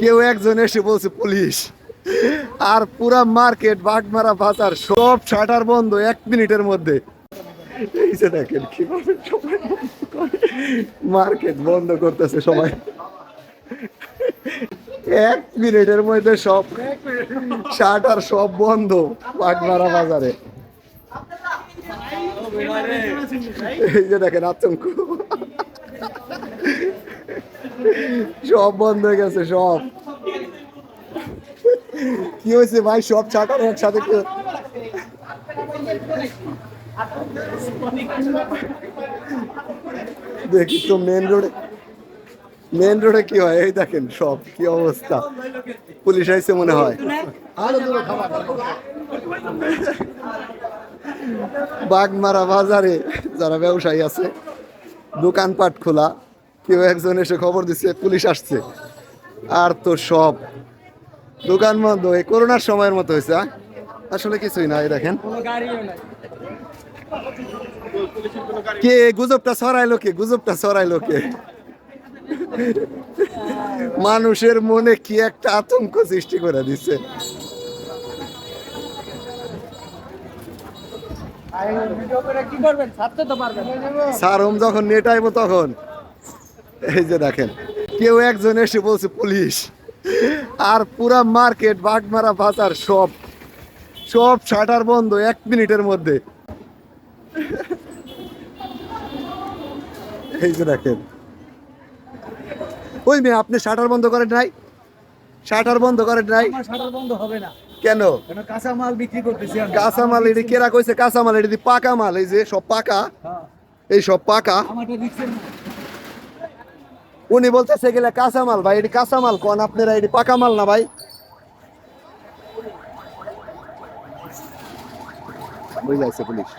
কেউ একজন এসে বলছে, পুলিশ। আর পুরা মার্কেট বাগমারা বাজার সব শাটার বন্ধ এক মিনিটের মধ্যে। এই যে দেখেন কীভাবে সবাই মার্কেট বন্ধ করতেছে সবাই। এক মিনিটের মধ্যে সব শাটার সব বন্ধ বাগমারা বাজারে। এই যে দেখেন আতঙ্ক সব বন্ধ হয়ে গেছে, সব। কি হয়েছে ভাই? সব শাটার একসাথে দেখি তো মেন রোডে মেন রোডে কি হয়? এই দেখেন সব, কি অবস্থা। পুলিশ আইছে মনে হয়। বাগমারা বাজারে যারা ব্যবসায়ী আছে, দোকানপাট খোলা। কেউ একজন এসে খবর দিচ্ছে পুলিশ আসছে। আর তো সব দোকান বন্ধ। এই করোনার সময়ের মতো হয়েছে আসলে কিছুই না এই দেখেন। কে গুজবটা ছড়াইলো কে? গুজবটা ছড়াইলো কে? মানুষের মনে কি একটা আতঙ্ক সৃষ্টি করে দিচ্ছে সারম যখন নেট আইব তখন। এই যে দেখেন কেউ একজন এসে বলছে পুলিশ। আর পুরা মার্কেট বাগমারা বাজার সব সব শাটার বন্ধ এক মিনিটের মধ্যে। এই যে দেখেন। ওই মেয়ে আপনি শাটার বন্ধ করেন নাই? শাটার বন্ধ করেন নাই? শাটার বন্ধ হবে না। কেন? কেন কাঁচা মাল বিক্রি করতেছি কাঁচামাল এটি কেরা কইছে? কাঁচামাল এটি দি পাকা মাল এই যে সব পাকা। হ্যাঁ, এই সব পাকা। উনি বলতেছে গেলে কাঁচামাল, ভাই, এটি কাঁচামাল কোন আপনারা, এটি পাকা মাল না, ভাই? বুঝলাইছে পুলিশ।